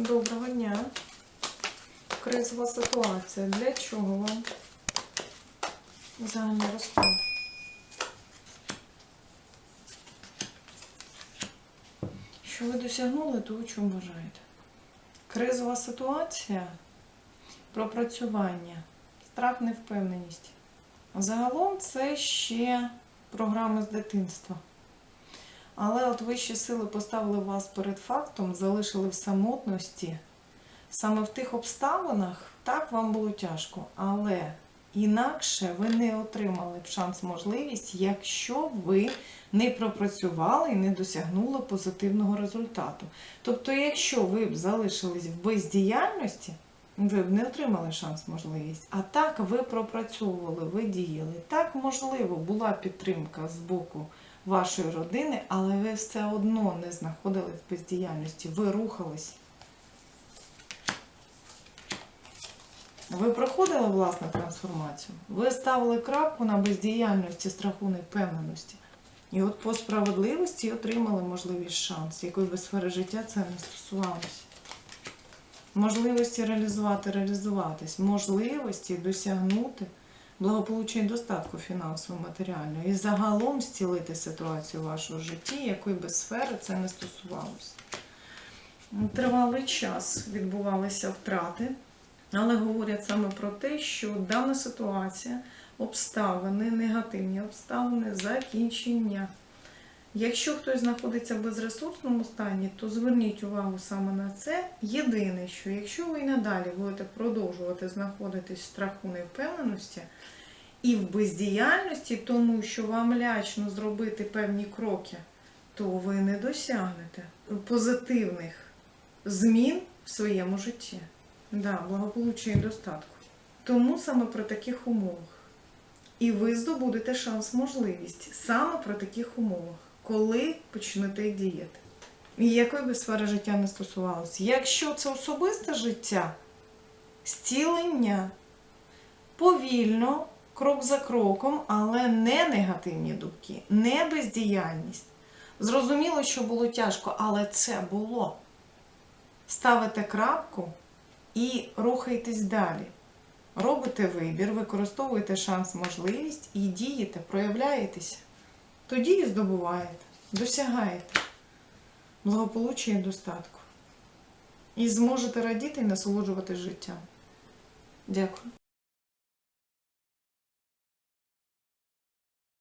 Доброго дня. Кризова ситуація. Для чого вам? Загальний розклад. Що ви досягнули того, чого бажаєте? Кризова ситуація, пропрацювання, страх, невпевненість. Загалом це ще програми з дитинства. Але от вищі сили поставили вас перед фактом, залишили в самотності. Саме в тих обставинах так вам було тяжко, але інакше ви не отримали б шанс, можливість, якщо ви не пропрацювали і не досягнули позитивного результату. Тобто, якщо ви б залишились в бездіяльності, ви б не отримали шанс, можливість. А так ви пропрацьовували, ви діяли. Так, можливо, була підтримка з боку вашої родини, але ви все одно не знаходились в бездіяльності. Ви рухались. Ви проходили власну трансформацію. Ви ставили крапку на бездіяльності, страху, невпевненості. І от по справедливості отримали можливість шанс, якої би сфери життя це не стосувалося. Можливості реалізувати, реалізуватись, можливості досягнути благополуччя і достатку фінансово матеріального і загалом зцілити ситуацію в вашому житті, якої би сфери це не стосувалося. Тривалий час відбувалися втрати, але говорять саме про те, що дана ситуація, обставини, негативні обставини, закінчення. Якщо хтось знаходиться в безресурсному стані, то зверніть увагу саме на це. Єдине, що якщо ви і надалі будете продовжувати знаходитись в страху невпевненості і в бездіяльності, тому що вам лячно зробити певні кроки, то ви не досягнете позитивних змін в своєму житті. Да, благополуччя і достатку. Тому саме при таких умовах. І ви здобудете шанс, можливість саме при таких умовах, коли почнете діяти. І якої би сфери життя не стосувалося. Якщо це особисте життя, зцілення повільно, крок за кроком, але не негативні думки, не бездіяльність. Зрозуміло, що було тяжко, але це було. Ставите крапку і рухайтесь далі. Робите вибір, використовуєте шанс, можливість і дієте, проявляєтеся. Тоді і здобуваєте, досягаєте благополуччя і достатку. І зможете радіти і насолоджувати життям. Дякую.